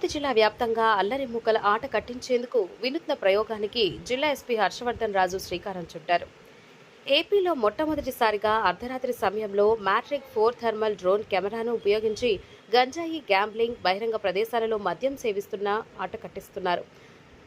తిరుపతి జిల్లా వ్యాప్తంగా అల్లరి మూకల ఆట కట్టించేందుకు వినూత్న ప్రయోగానికి జిల్లా ఎస్పీ హర్షవర్ధన్ రాజు శ్రీకారం చుట్టారు. ఏపీలో మొట్టమొదటిసారిగా అర్ధరాత్రి సమయంలో మ్యాట్రిక్ ఫోర్ థర్మల్ డ్రోన్ కెమెరాను ఉపయోగించి గంజాయి గ్యాంబ్లింగ్ బహిరంగ ప్రదేశాలలో మద్యం సేవిస్తున్న ఆట కట్టిస్తున్నారు.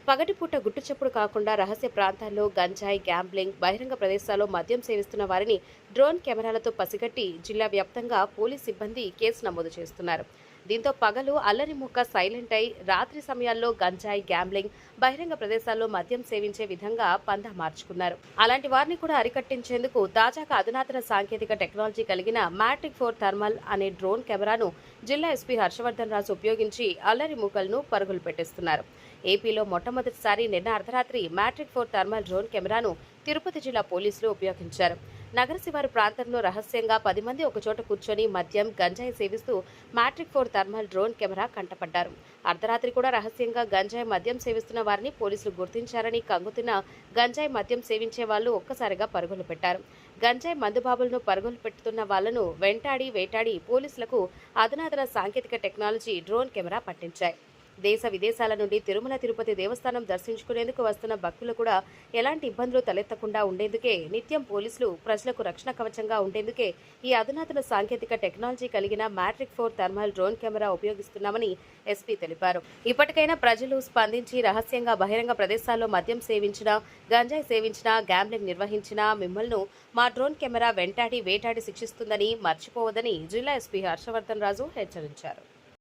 పగటిపూట గుట్టుచప్పుడు కాకుండా రహస్య ప్రాంతాల్లో గంజాయి గ్యాంబ్లింగ్ బహిరంగ ప్రదేశాల్లో మద్యం సేవిస్తున్న వారిని డ్రోన్ కెమెరాలతో పసిగట్టి జిల్లా వ్యాప్తంగా పోలీస్ సిబ్బంది కేసు నమోదు చేస్తున్నారు. దీంతో పగలు అల్లరి ముక్క సైలెంట్ అయి రాత్రి సమయాల్లో గంజాయి గ్యాంబ్లింగ్ బహిరంగ ప్రదేశాల్లో మద్యం సేవించే విధంగా పందా మార్చుకున్నారు. అలాంటి వారిని కూడా అరికట్టించేందుకు తాజాగా అధునాతన సాంకేతిక టెక్నాలజీ కలిగిన మ్యాట్రిక్ ఫోర్ థర్మల్ అనే డ్రోన్ కెమెరాను జిల్లా ఎస్పీ హర్షవర్ధన్ రాజు ఉపయోగించి అల్లరి మూకలను పరుగులు పెట్టిస్తున్నారు. ఏపీలో మొట్టమొదటిసారి నిన్న అర్ధరాత్రి మ్యాట్రిక్ ఫోర్ థర్మల్ డ్రోన్ కెమెరాను తిరుపతి జిల్లా పోలీసులు ఉపయోగించారు. నగర శివారు ప్రాంతంలో రహస్యంగా పది మంది ఒకచోట కూర్చొని మద్యం గంజాయి సేవిస్తూ Matrice four thermal drone camera కంటపడ్డారు. అర్ధరాత్రి కూడా రహస్యంగా గంజాయి మద్యం సేవిస్తున్న వారిని పోలీసులు గుర్తించారని కంగుతున్న గంజాయి మద్యం సేవించే వాళ్ళు ఒక్కసారిగా పరుగులు పెట్టారు. గంజాయి మందుబాబులను పరుగులు పెట్టుతున్న వాళ్ళను వెంటాడి వేటాడి పోలీసులకు అధునాతన సాంకేతిక టెక్నాలజీ డ్రోన్ కెమెరా పట్టించాయి. దేశ విదేశాల నుండి తిరుమల తిరుపతి దేవస్థానం దర్శించుకునేందుకు వస్తున్న భక్తులు కూడా ఎలాంటి ఇబ్బందులు తలెత్తకుండా ఉండేందుకే నిత్యం పోలీసులు ప్రజలకు రక్షణ కవచంగా ఉండేందుకే ఈ అధునాతన సాంకేతిక టెక్నాలజీ కలిగిన Matrice four thermal drone camera ఉపయోగిస్తున్నామని SP తెలిపారు. ఇప్పటికైనా ప్రజలు స్పందించి రహస్యంగా బహిరంగ ప్రదేశాల్లో మద్యం సేవించినా గంజాయి సేవించినా గ్యాంబ్లింగ్ నిర్వహించినా మిమ్మల్ని మా డ్రోన్ కెమెరా వెంటాడి వేటాడి శిక్షిస్తుందని మర్చిపోవద్దని జిల్లా ఎస్పీ హర్షవర్ధన్ రాజు హెచ్చరించారు.